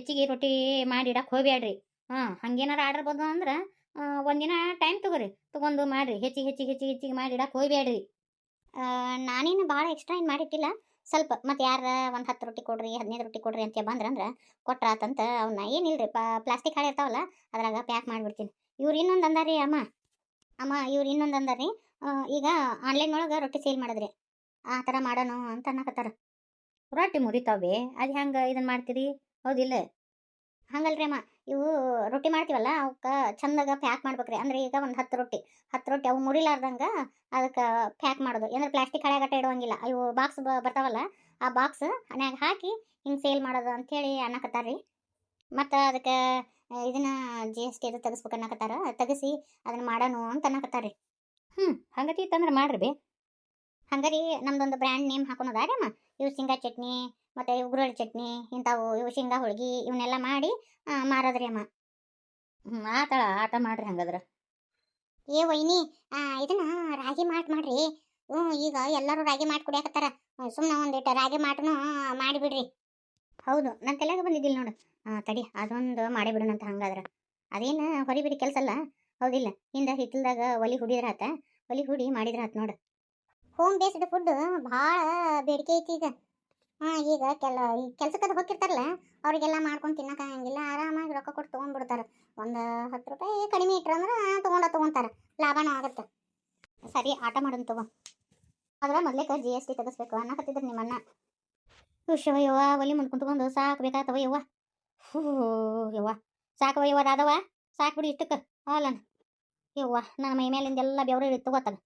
ಹೆಚ್ಚಿಗೆ ರೊಟ್ಟಿ ಮಾಡಿ ಇಡಕ್ಕೆ ಹೋಗ್ಬೇಡ್ರಿ ಹಾಂ, ಹಂಗೇನಾರ ಆರ್ಡರ್ ಬಂದು ಅಂದ್ರೆ ಒಂದಿನ ಟೈಮ್ ತಗೋರಿ, ತಗೊಂಡು ಮಾಡಿರಿ. ಹೆಚ್ಚಿಗೆ ಹೆಚ್ಚಿಗೆ ಹೆಚ್ಚಿಗೆ ಹೆಚ್ಚಿಗೆ ಮಾಡಿ ಇಡಕ್ಕೆ ಹೋಗ್ಬೇಡ್ರಿ ನಾನೇನು ಭಾಳ ಎಕ್ಸ್ಟ್ರಾ ಏನು ಮಾಡಿಟ್ಟಿಲ್ಲ. ಸ್ವಲ್ಪ ಮತ್ತು ಯಾರ ಒಂದು ಹತ್ತು ರೊಟ್ಟಿ ಕೊಡ್ರಿ, ಹದಿನೈದು ರೊಟ್ಟಿ ಕೊಡ್ರಿ ಅಂತ ಬಂದ್ರಂದ್ರೆ ಕೊಟ್ರಾತಂತ ಅವನ್ನ ಪಾ ಪ್ಲಾಸ್ಟಿಕ್ ಹಾಳೆ ಇರ್ತಾವಲ್ಲ, ಅದ್ರಾಗ ಪ್ಯಾಕ್ ಮಾಡಿಬಿಡ್ತೀನಿ ಇವ್ರು ಇನ್ನೊಂದು ಅಂದಾರಿ ಅಮ್ಮ. ಅಮ್ಮ, ಇವ್ರು ಇನ್ನೊಂದು ಅಂದಾರಿ. ಈಗ ಆನ್ಲೈನ್ ಒಳಗೆ ರೊಟ್ಟಿ ಸೇಲ್ ಮಾಡಿದ್ರಿ. ಆ ಥರ ಮಾಡೋಣ ಅಂತ ಅನ್ನಕತ್ತಾರ. ರೊಟ್ಟಿ ಮುರಿತಾವೆ. ಅದು ಹೆಂಗೆ ಇದನ್ನು ಮಾಡ್ತೀರಿ? ಹೌದಿಲ್ಲ. ಹಂಗಲ್ರಿ ಅಮ್ಮ. ಇವು ರೊಟ್ಟಿ ಮಾಡ್ತೀವಲ್ಲ, ಅವಕ್ಕೆ ಚಂದಾಗ ಪ್ಯಾಕ್ ಮಾಡ್ಬೇಕ್ರಿ. ಅಂದ್ರೆ ಈಗ ಒಂದು ಹತ್ತು ರೊಟ್ಟಿ. ಹತ್ತು ರೊಟ್ಟಿ ಅವು ಮುರಿಲಾರ್ದಂಗೆ ಅದಕ್ಕೆ ಪ್ಯಾಕ್ ಮಾಡೋದು. ಅಂದ್ರೆ ಪ್ಲಾಸ್ಟಿಕ್ ಹಳೆಗಟ್ಟ ಇಡುವಂಗಿಲ್ಲ. ಇವು ಬಾಕ್ಸ್ ಬರ್ತಾವಲ್ಲ, ಆ ಬಾಕ್ಸ್ ಹಣ್ಯಾಗ ಹಾಕಿ ಹಿಂಗೆ ಸೇಲ್ ಮಾಡೋದು ಅಂಥೇಳಿ ಅನ್ನಕತ್ತಾರ್ರಿ. ಮತ್ತು ಅದಕ್ಕೆ ಇದನ್ನ ಜಿ ಎಸ್ ಟಿ ಅದು ತೆಗಿಸ್ಬೇಕು ಅನ್ನಕತ್ತಾರ. ತೆಗಿಸಿ ಅದನ್ನ ಮಾಡೋಣ ಅಂತ ಅನ್ನಕತ್ತಾರ್ರಿ. ಹ್ಞೂ ಹಂಗತಿ ಇತ್ತಂದ್ರೆ ಮಾಡ್ರಿ ಬೇ. ಹಂಗಾರಿ ನಮ್ದೊಂದು ಬ್ರ್ಯಾಂಡ್ ನೇಮ್ ಹಾಕೊಳೋದಾರಿ ಅಮ್ಮ. ಇವು ಶೇಂಗಾ ಚಟ್ನಿ, ಮತ್ತು ಇವು ಚಟ್ನಿ, ಇಂಥವು ಇವು ಶೇಂಗಾ, ಹೋಳ್ಗಿ ಇವನ್ನೆಲ್ಲ ಮಾಡಿ ಮಾರದ್ರಿ ಅಮ್ಮ. ಹ್ಞೂ ಆತಳ ಆಟ ಮಾಡ್ರಿ ಹಂಗಾದ್ರೆ. ಏ ವೈನಿ ಇದನ್ನ ರಾಗಿ ಮಾಟ್ ಮಾಡ್ರಿ. ಹ್ಞೂ ಈಗ ಎಲ್ಲರೂ ರಾಗಿ ಮಾಟ್ ಕುಡಿಯಾಕತ್ತಾರ. ಸುಮ್ಮನೆ ಒಂದಿಟ್ಟು ರಾಗಿ ಮಾಟನು ಮಾಡಿಬಿಡ್ರಿ. ಹೌದು ನನ್ನ ತಲೆಗೆ ಬಂದಿದ್ದಿಲ್ಲ ನೋಡು. ತಡಿ, ಅದೊಂದು ಮಾಡಿ ಬಿಡೋಣಂತ ಹಂಗಾದ್ರೆ. ಅದೇನು ಹೊರಿಬಿಡಿ ಕೆಲಸ ಅಲ್ಲ ಹೌದಿಲ್ಲ, ಹಿಂದೆ ಹಿತ್ತಲ್ದಾಗ ಒಲಿ ಹುಡಿದ್ರಾತ, ಒಲಿ ಹುಡಿ ಮಾಡಿದ್ರಾತ ನೋಡು. ಹೋಮ್ ಬೇಸ್ಡ್ ಫುಡ್ ಭಾಳ ಬೇಡಿಕೆ ಐತಿ ಈಗ. ಹಾಂ, ಈಗ ಕೆಲ, ಈ ಕೆಲ್ಸಕ್ಕೆ ಹೋಗಿರ್ತಾರಲ್ಲ ಅವರಿಗೆಲ್ಲ ಮಾಡ್ಕೊಂಡು ತಿನ್ನಕ ಹಂಗಿಲ್ಲ, ಆರಾಮಾಗಿ ರೊಕ್ಕ ಕೊಟ್ಟು ತೊಗೊಂಡ್ಬಿಡ್ತಾರೆ. ಒಂದು ಹತ್ತು ರೂಪಾಯಿ ಕಡಿಮೆ ಇಟ್ರಂದ್ರೆ ತೊಗೊಂಡ ತೊಗೊಂತಾರೆ, ಲಾಭನೂ ಆಗುತ್ತೆ. ಸರಿ, ಆಟ ಮಾಡೋಣ ತಗೋ. ಅದ್ರ ಮೊದ್ಲೇಕ ಜಿ ಎಸ್ ಟಿ ತೆಗಿಸ್ಬೇಕು ಅನ್ನಕತ್ತಿದ್ರು ನಿಮ್ಮನ್ನ. ಹುಷವ ಯವ್ವ, ಒಲಿ ಮುಂದೆ ಕುಂತ್ಕೊಂಡು ಸಾಕು ಬೇಕಾಗ್ತವ ಯವ್ವ. ಹೂ, ಯವ್ವ. ಸಾಕವ ಯವ್ವ ಅದಾವ ಸಾಕು ಬಿಡಿ ಇಷ್ಟಕ್ಕೆ ಹಾಲನ ಯವ್ವ, ನನ್ನ ಮೈ ಮೇಲಿಂದ ಎಲ್ಲ ಬೆವರು ಗೊತ್ತದ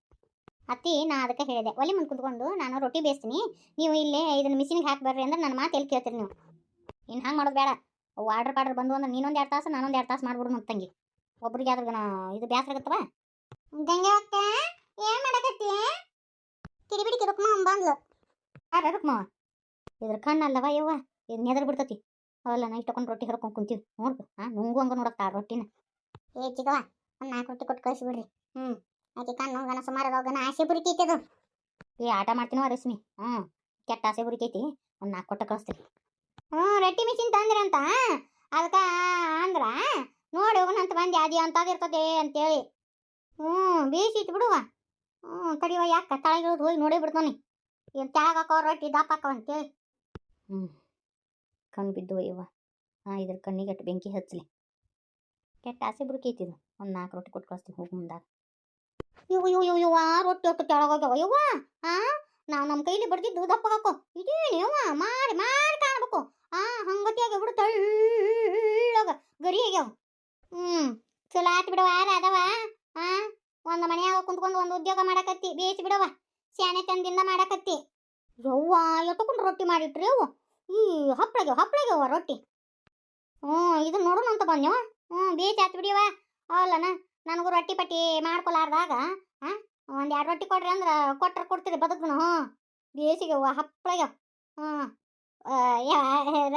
ಅತ್ತಿ ನಾ ಅದಕ್ಕೆ ಹೇಳಿದೆ. ಒಲೆ ಮುಂದೆ ಕುತ್ಕೊಂಡು ನಾನು ರೊಟ್ಟಿ ಬೇಯಿಸ್ತೀನಿ. ನೀವು ಇಲ್ಲೇ ಇದನ್ನು ಮಿಷಿನ್ಗೆ ಹಾಕಿ ಬರ್ರಿ ಅಂದ್ರೆ ನನ್ನ ಮಾತು ಎಲ್ಲಿ ಕೇಳ್ತೀರಿ ನೀವು? ಇನ್ನು ಹಂಗೆ ಮಾಡೋದು ಬೇಡ. ಆರ್ಡ್ರ್ ಪಾಡ್ರ್ ಬಂದು ಅಂದ್ರೆ ನೀನೊಂದು ಎರಡು ತಾಸು ನಾನೊಂದು ಎರಡು ತಾಸು ಮಾಡ್ಬಿಡು ನಮ್ಮ ತಂಗಿ. ಒಬ್ರಿಗೆ ಆದ್ರೆ ಇದು ಬ್ಯಾಸರ ಆಗತ್ತವ? ಗಂಗೆ ಅಕ್ಕ ಏನು ಮಾಡಕತ್ತಿ? ಕಿಡಿಬಿಡಿ ಕಿರುಕ್ಮ ಬಂದ್ಲು. ಯಾರ ರುಕ್ಮ? ಇದ್ರ ಕಣ್ಣಲ್ಲವ ಯವ್ವ? ಇದು ನೆದರ್ ಬಿಡ್ತತಿ. ಅವಲ್ಲ ನಾ ಇಷ್ಟಕೊಂಡು ರೊಟ್ಟಿ ಹರ್ಕೊಂಡು ಕುಂತೀವಿ. ನೋಡ್ಬೇಕು ಹಾಂ ನುಂಗು ಹಂಗೆ ನೋಡಕ್ತಾ ರೊಟ್ಟಿನ. ಏ ಚಿಗವ ಒಂದು ನಾಲ್ಕು ರೊಟ್ಟಿ ಕೊಟ್ಟು ಕಳಿಸ್ಬಿಡ್ರಿ ಹ್ಞೂ ಆಕೆ ಕಣ್ಣು ಗನ ಸುಮಾರು ಗನ ಆಸೆ ಬುರಿತೈತಿ ಅದು. ಏ, ಆಟ ಮಾಡ್ತೀನೋ ರಶ್ಮಿ ಹ್ಞೂ ಕೆಟ್ಟ ಆಸೆ ಬುರಿತೈತಿ ಒಂದು ನಾಲ್ಕು ಕೊಟ್ಟು ಕಳಿಸ್ತೀನಿ. ಹ್ಞೂ ರೊಟ್ಟಿ ಮಿಷಿನ್ ತಂದ್ರಿ ಅಂತ? ಅದಕ್ಕೆ ಅಂದ್ರ, ನೋಡಿ ಹೋಗೋಣಂತ ಬಂದು, ಅದಿ ಇರ್ತದೆ ಅಂತೇಳಿ. ಹ್ಞೂ ಬೇಯಿಸಿ ಇಟ್ಬಿಡುವ ಹ್ಞೂ ತಡಿವ, ಯಾಕೆ ತಳಗಿರೋದು ಹೋಗಿ ನೋಡೇ ಬಿಡ್ತಾನೆ. ಏನು ತ್ಯಾಗ ಹಾಕೋ ರೊಟ್ಟಿ ದಪ್ಪ ಹಾಕೋ ಅಂತೇಳಿ. ಹ್ಞೂ ಕಣ್ಣು ಬಿದ್ದು ಇವ ಹಾಂ, ಇದ್ರ ಕಣ್ಣಿಗೆ ಅಟ್ಟು ಬೆಂಕಿ ಹಚ್ಚಲಿ ಕೆಟ್ಟ ಆಸೆ ಬುರುಕೈತಿದು ಒಂದು ನಾಲ್ಕು ರೊಟ್ಟಿ ಕೊಟ್ಟು ಕಳಿಸ್ತೀನಿ, ಹೋಗಿ ಮುಂದಾಗ. ಇವು ಇವು ಇವು ಇವ ರೊಟ್ಟಿ ಒಟ್ಟು ಕೆಳಗೋಗ್ಯವ ಇವ ಆ? ನಾವು ನಮ್ಮ ಕೈಲಿ ಬಡ್ದಿದ್ದು ದಪ್ಪ ಹಾಕೋ. ಇದೇನು ಇವ ಮಾಡಿ ಮಾರಿ ಕಾಣ್ಬೇಕು. ಆ, ಹಂಗತಿಯಾಗಿ ಬಿಡು ತಳ್ಳಗ ಗರಿ ಆಗ್ಯಾವ. ಹ್ಞೂ ಚಲೋ ಆತ್ ಬಿಡವ ಯಾರ ಅದವ? ಆ? ಒಂದು ಮನೆಯಾಗ ಕುಂತ್ಕೊಂಡು ಒಂದು ಉದ್ಯೋಗ ಮಾಡಕತ್ತಿ, ಬೇಯಿಸಿ ಬಿಡವ ಸ್ಯಾನೆ ತಂದಿಂದ ಮಾಡಕತ್ತಿ. ಯವ್ವ ಎತ್ತಕೊಂಡು ರೊಟ್ಟಿ ಮಾಡಿಟ್ರಿ ಅವು ಈ, ಹಪ್ಳಗ್ಯಾವ ಹಪ್ಳಗ್ಯಾವ ರೊಟ್ಟಿ. ಹ್ಞೂ ಇದು ನೋಡೋಣ ಅಂತ ಬಂದ್ಯವ ಹ್ಞೂ ಬೇಯಿಸಿ ಆತ್ ಬಿಡಿಯವ ಅವಲ್ಲನ ನನಗೂ ರೊಟ್ಟಿ ಪಟ್ಟಿ ಮಾಡ್ಕೊಲಾರ್ದಾಗ ಹಾಂ ಒಂದು ಎರಡು ರೊಟ್ಟಿ ಕೊಡ್ರಿ ಅಂದ್ರೆ ಕೊಟ್ರೆ ಕೊಡ್ತೀರಿ ಬದುಕ್ನು. ಹ್ಞೂ ಬೇಸಿಗೆ ಹಪ್ಪಳಗ ಹ್ಞೂ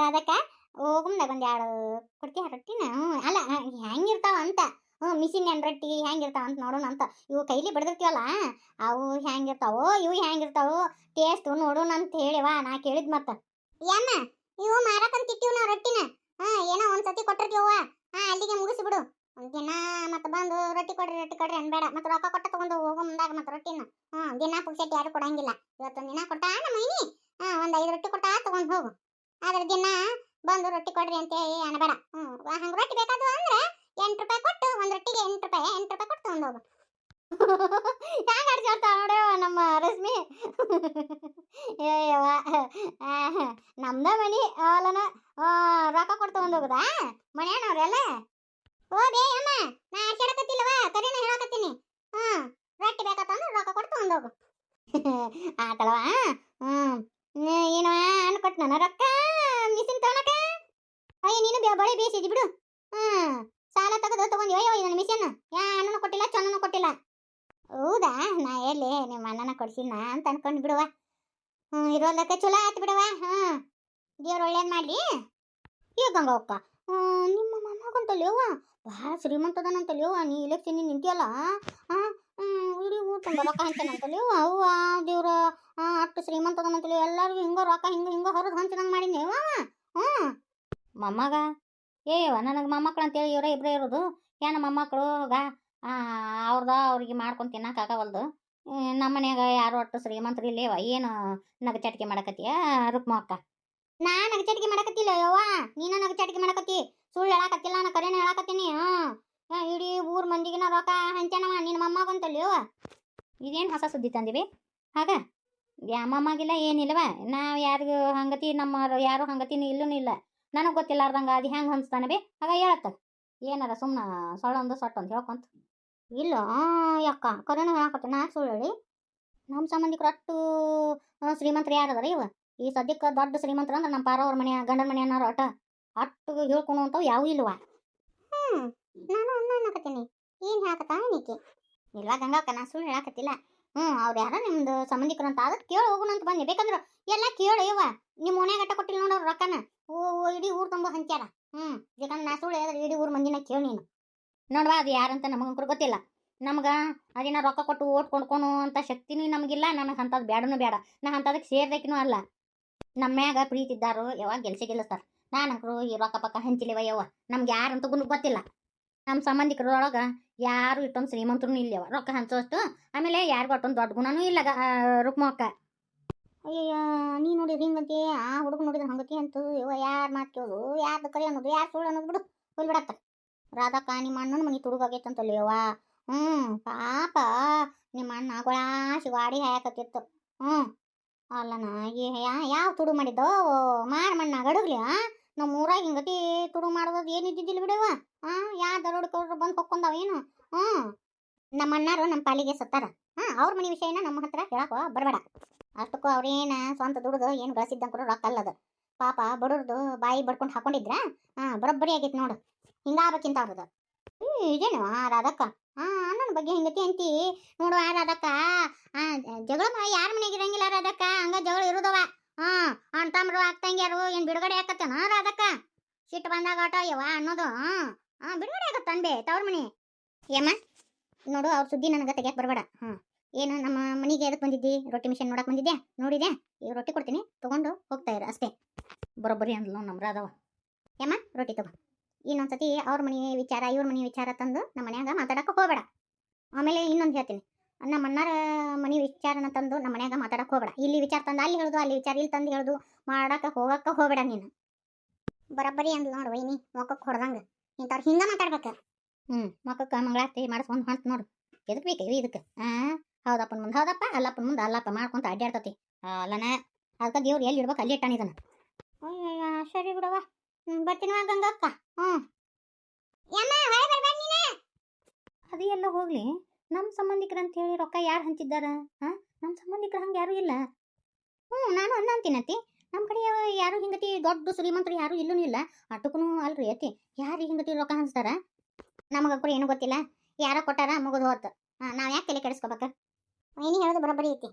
ಅದಕ್ಕೆ ಹೋಗುಮ್ದಾಗ ಒಂದು ಎರಡು ಕೊಡ್ತೀಯ ರೊಟ್ಟಿನ. ಹ್ಞೂ ಅಲ್ಲ ಹೆಂಗಿರ್ತಾವ ಅಂತ. ಹ್ಞೂ ಮಿಷಿನ್ ಏನು ರೊಟ್ಟಿ ಹೆಂಗಿರ್ತಾವ ಅಂತ ನೋಡೋಣ ಅಂತ. ಇವು ಕೈಲಿ ಬಡ್ದಿರ್ತೀವಲ್ಲ, ಅವು ಹೆಂಗಿರ್ತಾವೋ, ಇವು ಹೆಂಗಿರ್ತಾವೋ, ಟೇಸ್ಟು ನೋಡೋಣ ಅಂತ ಹೇಳಿವಾ ನಾ ಕೇಳಿದ್ ಮತ್ತೆ ಏನ, ಇವು ಮಾರಕಂತ ಇಟ್ಟಿವ್ ನಾವು ರೊಟ್ಟಿನ. ಹಾಂ ಏನೋ ಒಂದು ಸತಿ ಕೊಟ್ಟಿರ್ತೀವ ಹಾಂ, ಅಲ್ಲಿಗೆ ಮುಗಿಸ್ಬಿಡು. ದಿನ ಮತ್ತೆ ಬಂದು ರೊಟ್ಟಿ ಕೊಡ್ರಿ ರೊಟ್ಟಿ ಕೊಡ್ರಿ ಅನ್ಬೇಡ. ಮತ್ತೆ ರೊಕ್ಕ ಕೊಟ್ಟ ತಗೊಂಡು ಹೋಗೋ ಮುಂದಾಗ ಮತ್ತೆ ರೊಟ್ಟಿನ. ಹ್ಮ್ ದಿನ ಪುಕ್ಸೆಟ್ ಯಾರು ಕೊಡಂಗಿಲ್ಲ. ಇವತ್ತು ದಿನ ಕೊಟ್ಟ ನಮ್ಮ ಮೈನಿ. ಒಂದು ಐದು ರೊಟ್ಟಿ ಕೊಟ್ಟ ತಗೊಂಡು ಹೋಗು. ಆದ್ರೆ ದಿನ ಬಂದು ರೊಟ್ಟಿ ಕೊಡ್ರಿ ಅಂತೇಳಿ ಅನ್ಬೇಡ. ಹ್ಞೂ ಹಂಗೆ ರೊಟ್ಟಿ ಬೇಕಾದ್ವು ಅಂದ್ರೆ ಎಂಟು ರೂಪಾಯಿ ಕೊಟ್ಟು ಒಂದು ರೊಟ್ಟಿಗೆ ಎಂಟು ರೂಪಾಯಿ ಎಂಟು ರೂಪಾಯಿ ಕೊಟ್ಟು ತಗೊಂಡು ಹೋಗು. ಹ್ಯಾಂಗ ಅಡ್ಚಾಡ್ತಾವ ನೋಡ್ಯವ ನಮ್ಮ ರಶ್ಮಿ. ಏಯವ್ವ ನಮ್ದ ಮನಿ ಅವಲನ ರೊಕ್ಕ ಕೊಟ್ಟು ತಗೊಂಡು ಹೋಗುದಾ? ಮನ್ಯಾನವ್ರೆಲ್ಲ ಓ, ಬೇ ಅಮ್ಮ, ನಾ ಆಡ್ಸಾಡಕತ್ತಿಲ್ಲವ ಕರಿನ ಹೇಳಕತ್ತೀನಿ. ಹ್ಮ್, ರೊಟ್ಟಿ ಬೇಕತ್ತಂದ್ರೆ ರೊಕ್ಕ ಕೊಟ್ಟು ತಗೊಂಡ್ ಹೋಗು ಆತಳವ ಹ್ಮ್. ಏನವ ಅನ್ಕೊಟ್ ನನ್ನ ರೊಕ್ಕ? ಮಿಸಿನ್ ತಗೊಳಕ ಅಯ್ಯ, ನೀನು ಬಳೆ ಬೇಯಿಸಿದಿ ಬಿಡು. ಹ್ಮ್. ಸಾಲ ತಗದು ತಗೊಂಡಿ ಅಯ್ಯೋ ನನ್ನ ಮಿಷನ್? ಯಾ ಅಣ್ಣನೂ ಕೊಟ್ಟಿಲ್ಲ ಚೊನ್ನನು ಕೊಟ್ಟಿಲ್ಲ? ಹೌದಾ? ನಾ ಎಲ್ಲಿ ನಿಮ್ಮ ಅಣ್ಣನ ಕೊಡ್ಸಿನ ಅಂತ ಅನ್ಕೊಂಡು ಬಿಡುವ. ಹ್ಮ್ ಇರೋದಕ್ಕೆ ಚಲೋ ಆಯ್ತು ಬಿಡವ. ಹ್ಞೂ ದೇವ್ರ ಒಳ್ಳೇದು ಮಾಡ್ಲಿ. ಈಗ ಗಂಗವ್ಕ ನಿಮ್ಮ ಮೊಮ್ಮಗಂತಲ್ಲಿ ಅವ್ವ? ಭಾಳ ಶ್ರೀಮಂತದನಂತ ಅವ್ವ, ನೀ ಇಲೆಕ್ಷನ್ ನಿಂತಿಯಲ್ಲ? ಇಡೀ ತುಂಬ ರೊಕ್ಕ ಹಂಚನಂತ ಅವ್ವ? ಅವ್ವ, ದೇವ್ರ ಅಷ್ಟು ಶ್ರೀಮಂತದನಂತಲ್ಲಿ ಎಲ್ಲರಿಗೂ ಹಿಂಗ ರೊಕ್ಕ ಹಿಂಗ ಹಿಂಗ ಹೊರದು ಹಂಚದಂಗೆ ಮಾಡಿನಿ ಅವ್ವ? ಹ್ಞೂ ಮೊಮ್ಮಗ? ಏಯವ ನನಗೆ ಮೊಮ್ಮಕ್ಳು ಅಂತೇಳಿ ಇವರೇ ಇಬ್ಬರೇ ಇರೋದು. ಏನು ಮೊಮ್ಮಕ್ಕಳು ಗಾ ಅವ್ರದ ಅವ್ರಿಗೆ ಮಾಡ್ಕೊಂಡು ತಿನ್ನಕ್ಕಾಗವಲ್ದು ನಮ್ಮ ಮನ್ಯಾಗ ಯಾರು ಒಟ್ಟು ಶ್ರೀಮಂತರು ಇಲ್ಲೇವ? ಏನು ನಗಚಾಟಿಕೆ ಮಾಡಕತ್ತೀಯ? ರುಕ್ಮಕ್ಕ? ನಾ ನಗಚಾಟಿಕೆ ಮಾಡಕತ್ತಿಲ್ಲ ಯವ್ವ ನೀನ ನಗಚಾಟಿಕೆ ಮಾಡಕತ್ತಿ? ಸುಳ್ಳು ಹೇಳಾಕತ್ತಿಲ್ಲ ನಾ ಕರೆನ ಹೇಳಕತ್ತೀನಿ. ಹಾ ಇಡೀ ಊರ್ ಮಂದಿಗಿನ ರೊಕ್ಕ ಹಂಚನವ ನಿನ್ನ ಮೊಮ್ಮಗಂತಲ್ಲಿ. ಯವ್ವ ಇದೇನು ಹೊಸ ಸುದ್ದಿ ತಂದಿವಿ? ಹಾಗ? ಯಾಮಮ್ಮಾಗಿಲ್ಲ ಏನಿಲ್ಲವ? ನಾವು ಯಾರಿಗೂ ಹಂಗತಿ ನಮ್ಮ ಯಾರು ಹಂಗತಿನ ಇಲ್ಲೂ ಇಲ್ಲ. ನನಗೆ ಗೊತ್ತಿಲ್ಲಾರ್ದಂಗ ಅದು ಹೆಂಗೆ ಹಂಚ್ತಾನೆ ಬಿ? ಆಗ ಹೇಳತ್ತ. ಏನಾರ ಸುಮ್ಮನೆ ಸೊಳ್ಳೊಂದು ಸೊಟ್ಟು ಅಂತ ಹೇಳ್ಕೊಂತ. ಇಲ್ಲ ಯಾಕ ಕರೆನ ಹೇಳಕತ್ತ. ನಾ ಸುಳ್ಳು ಹೇಳಿ? ನಮ್ಮ ಸಂಬಂಧಿಕರು ಅಟ್ಟು ಶ್ರೀಮಂತರು ಯಾರದಾರ ಇವ? ಈ ಸದ್ಯಕ್ಕೆ ದೊಡ್ಡ ಶ್ರೀಮಂತರು ಅಂದ್ರೆ ನಮ್ಮ ಪಾರವ್ರ ಮನೆ ಗಂಡನ ಮನೆ ಅನ್ನೋರು ಅಟ. ಅಟ್ಟು ಹೇಳ್ಕೊಳು ಅಂತ ಯಾವೂ ಇಲ್ವ ಹ್ಞೂ ನಾನು ಅನ್ನಕತ್ತೀನಿ. ಏನು ಹೇಳಕತ್ತ ನೀಕೆ? ಇಲ್ವಾ ಗಂಗಾಕ ನಾ ಸುಳ್ಳು ಹೇಳಕತ್ತಿಲ್ಲ. ಹ್ಞೂ ಅವ್ರು ಯಾರ ನಿಮ್ದು ಸಂಬಂಧಿಕರು ಅಂತ ಅದಕ್ಕೆ ಕೇಳಿ ಹೋಗೋಣ ಅಂತ ಬಂದೆ ಬೇಕಂದ್ರೆ ಎಲ್ಲ ಕೇಳು ಇವ ನಿಮ್ಮ ಮನ್ಯಾಗ ಗಟ್ಟ ಕೊಟ್ಟಿಲ್ಲ ನೋಡೋರು ರೊಕ್ಕನ. ಓ ಇಡೀ ಊರು ತುಂಬ ಹಂಚ್ಯಾರ ಹ್ಞೂ ಯಾಕಂದ್ರೆ ನಾ ಸುಳ್ಳು ಹೇಳಿದ್ರೆ ಇಡೀ ಊರು ಮಂದಿನ ಕೇಳಿ ನೀನು. ನೋಡ್ವಾ ಅದು ಯಾರಂತ ನಮಗಂಕರು ಗೊತ್ತಿಲ್ಲ. ನಮ್ಗೆ ಅದಿನ ರೊಕ್ಕ ಕೊಟ್ಟು ಓಟ್ ಕೊಂಡ್ಕೊನು ಅಂತ ಶಕ್ತಿನೂ ನಮಗಿಲ್ಲ ನನಗೆ ಅಂಥದ್ದು ಬೇಡನೂ ಬೇಡ ನಾ ಅಂಥದಕ್ಕೆ ಸೇರ್ಬೇಕಿನೂ ಅಲ್ಲ. ನಮ್ಮ ಮ್ಯಾಗ ಪ್ರೀತಿ ಇದ್ದಾರು ಯಾವಾಗ ಗೆಲ್ಸಿ ಗೆಲ್ಲಿಸ್ತಾರ? ನಾನಂಕರು ಈ ರೊಕ್ಕ ಪಕ್ಕ ಹಂಚಿಲಿವ ಯವ್ವ ನಮ್ಗೆ ಯಾರಂತ ಗುಣ ಗೊತ್ತಿಲ್ಲ. ನಮ್ಮ ಸಂಬಂಧಿಕರೊಳಗೆ ಯಾರು ಇಟ್ಟೊಂದು ಶ್ರೀಮಂತರು ಇಲ್ಲವ ರೊಕ್ಕ ಹಂಚೋಷ್ಟು. ಆಮೇಲೆ ಯಾರಿಗೂ ಅಷ್ಟೊಂದು ದೊಡ್ಡ ಗುಣನೂ ಇಲ್ಲ ರುಕ್ಮಕ್ಕ ಅಯ್ಯಯ್ಯ, ನೀ ನೋಡಿದ್ರಿ ಹಿಂಗಂತಿ? ಆ ಹುಡುಗ ನೋಡಿದ್ರೆ ಹಂಗತಿ ಅಂತು. ಇವ ಯಾರು ಮಾತು ಕೇಳೋದು? ಯಾರ್ದು ಕರಿ ಅನ್ನೋದು? ಯಾರು ಸುಳ್ಳು ಅನ್ನೋದು ಬಿಡು. ಹೋಗಿ ಬಿಡತ್ತ ರಾಧಕ್ಕ, ನಿಮ್ಮ ಅಣ್ಣನ ಮನೆ ತುಡುಗಾಗೈತಂತಲ್ಲ ಯವ್ವ. ಹ್ಞೂ ಪಾಪ. ನಿಮ್ಮ ಅಣ್ಣ ಗೊಳಾಶಿ ವಾಡಿ ಹಾಯಕತ್ತಿತ್ತು. ಹ್ಞೂ ಅಲ್ಲನ ಯಾವ ತುಡು ಮಾಡಿದ್ದೋ? ಮಾರ ಮಣ್ಣ, ಗಡುಗ್ಲಿ, ಆ? ನಮ್ಮ ಊರಾಗ ಹಿಂಗತಿ ತುಡು ಮಾಡೋದು ಏನು ಇದ್ದಿದ್ದಿಲ್ಲ ಬಿಡವ ಆ, ಯಾ ದರೋಡ್ಕವ್ರು ಬಂದು ಹೊಕ್ಕೊಂಡಾವ ಏನು? ಹ್ಞೂ. ನಮ್ಮ ಅಣ್ಣಾರು ನಮ್ಮ ಪಾಲಿಗೆ ಸತ್ತಾರ. ಹಾಂ, ಅವ್ರ ಮನೆ ವಿಷಯನ ನಮ್ಮ ಹತ್ರ ಹೇಳಕೋ ಬರಬೇಡ. ಅಷ್ಟಕ್ಕೂ ಅವ್ರೇನ ಸ್ವಂತ ದುಡ್ದು ಏನು ಗಳಿಸಿದ್ದಂಕರು ರೊಕ್ಕ ಅಲ್ಲದು. ಪಾಪ ಬಡವ್ರದು ಬಾಯಿ ಬಡ್ಕೊಂಡು ಹಾಕೊಂಡಿದ್ರ? ಹಾಂ, ಬರೋಬ್ಬರಿ ಆಗೈತೆ ನೋಡು. ಹಿಂಗಾಗಬೇಕಿಂತ ಅವ್ರದ್ದು ಇದೇನು? ಆ, ರಾಧಕ್ಕ. ಹಾಂ ಅಣ್ಣನ ಬಗ್ಗೆ ಹಿಂಗತಿ ಅಂತಿ? ನೋಡು, ಆ, ರಾಧಕ್ಕ. ಆ, ಜಗಳ ಯಾರ ಮನೆಗೆ ಇರಂಗಿಲ್ಲ ರಾಧಕ್ಕ? ಹಂಗ ಜಗಳ ಇರುದವ. ಹಾಂ ಅಣ್ಣ ತಮ್ಮರು ಆಗ್ತಂಗ್ಯಾರು, ಏನು ಬಿಡುಗಡೆ ಆಕತ್ತನ ರಾಧಕ್ಕ ಸಿಟ್ಟು ಬಂದಾಗ ಆಟ ಯವ್ವ ಅನ್ನೋದು ಹಾಂ ಹಾಂ ಬಿಡುಗಡೆ ಆಗತ್ತ ಅಂದೆ ತವ್ರ ಮನೆ. ಯಮ್ಮ, ನೋಡು ಅವ್ರ ಸುದ್ದಿ ನನಗೆ ತೆಗಿಯಕ್ಕೆ ಬರಬೇಡ, ಹ್ಞೂ. ಏನು ನಮ್ಮ ಮನೆಗೆ ಎದಕ್ಕೆ ಬಂದಿದ್ದಿ? ರೊಟ್ಟಿ ಮಿಷನ್ ನೋಡಕ್ಕೆ ಬಂದಿದ್ದೆ ನೋಡಿದೆ ಈಗ ರೊಟ್ಟಿ ಕೊಡ್ತೀನಿ, ತಗೊಂಡು ಹೋಗ್ತಾ ಇರ ಅಷ್ಟೇ. ಬರೋಬ್ಬರಿ ಅಂದ್ಲು ನಮ್ಮ ರಾಧವ ಯಮ್ಮ, ರೊಟ್ಟಿ ತಗೋ. ಇನ್ನೊಂದ್ಸತಿ ಅವ್ರ ಮನೆ ವಿಚಾರ, ಇವ್ರ ಮನೆ ವಿಚಾರ ತಂದು ನಮ್ಮ ಮನ್ಯಾಗ ಮಾತಾಡಕ್ಕೆ ಹೋಗಬೇಡ. ಆಮೇಲೆ ಇನ್ನೊಂದು ಹೇಳ್ತೀನಿ. ನಮ್ಮ ಅಣ್ಣಾರ ಮನೆ ವಿಚಾರನ ತಂದು ನಮ್ಮ ಮನ್ಯಾಗ ಮಾತಾಡಕ್ಕೆ ಹೋಗಬೇಡ. ಇಲ್ಲಿ ವಿಚಾರ ತಂದು, ಅಲ್ಲಿ ಹೇಳುದು, ಅಲ್ಲಿ ವಿಚಾರ, ಇಲ್ಲಿ ತಂದು ಹೇಳುದು ಮಾಡಕ್ಕೆ ಹೋಗಕ್ಕೆ ಹೋಗಬೇಡ ನೀನು. ಬರೋಬ್ಬರಿ ಅಂದ್ಲು ನೋಡು ವೈನಿ ಮೊಕ್ಕಕ್ಕೆ ಹೊಡೆದಂಗೆ. ಇಂಥವ್ರು ಹಿಂಗೆ ಮಾತಾಡ್ಬೇಕು. ಹ್ಞೂ ಮೊಕ್ಕಕ್ಕೆ ಮಂಗಳಾರತಿ ಮಾಡಿಸ್ಕೊಂಡು ಹೊಂಟ್ ನೋಡು. ಎದಕ್ಕೆ ಬೇಕು ಇದಕ್ಕೆ? ಹಾಂ ಹೌದಪ್ಪನ ಮುಂದೆ ಹೌದಪ್ಪ, ಅಲ್ಲಪ್ಪನ ಮುಂದೆ ಅಲ್ಲಪ್ಪ ಮಾಡ್ಕೊಂತ ಅಡ್ಡಾಡ್ತತಿ ಅಲ್ಲನ ಅದಕ್ಕೆ ದೇವ್ರು ಎಲ್ಲಿ ಇಡ್ಬೇಕು ಅಲ್ಲಿ ಇಟ್ಟಾನ ಇದನ್ನ. ಸರಿ ಬಿಡವ ಬರ್ತೀನಿ ಗಂಗಕ್ಕ. ಹ್ಞೂ ಅದು ಎಲ್ಲ ಹೋಗ್ಲಿ. ನಮ್ಮ ಸಂಬಂಧಿಕರು ಅಂತ ಹೇಳಿ ರೊಕ್ಕ ಯಾರು ಹಂಚಿದ್ದಾರ? ಹಾಂ? ನಮ್ಮ ಸಂಬಂಧಿಕರು ಹಂಗೆ ಯಾರೂ ಇಲ್ಲ. ಹ್ಞೂ ನಾನು ಅನ್ನ ಅಂತೀನತಿ ನಮ್ಮ ಕಡೆ ಯಾರು ಹಿಂಗತಿ ದೊಡ್ಡ ಶ್ರೀಮಂತರು ಯಾರು ಇಲ್ಲೂ ಇಲ್ಲ. ಅಟ್ಟಕ್ಕೂ ಅಲ್ರಿ ಅತಿ ಯಾರು ಹಿಂಗತಿ ರೊಕ್ಕ ಹಂಚ್ತಾರ? ನಮಗಕ್ಕೂ ಏನು ಗೊತ್ತಿಲ್ಲ. ಯಾರೋ ಕೊಟ್ಟಾರ ಮುಗಿದು ಹೋತು. ನಾವು ಯಾಕೆ ತಲೆ ಕೆಡಿಸ್ಕೋಬೇಕು? ಏನು ಹೇಳೋದು ಬರೋಬ್ಬರಿ ಐತಿ.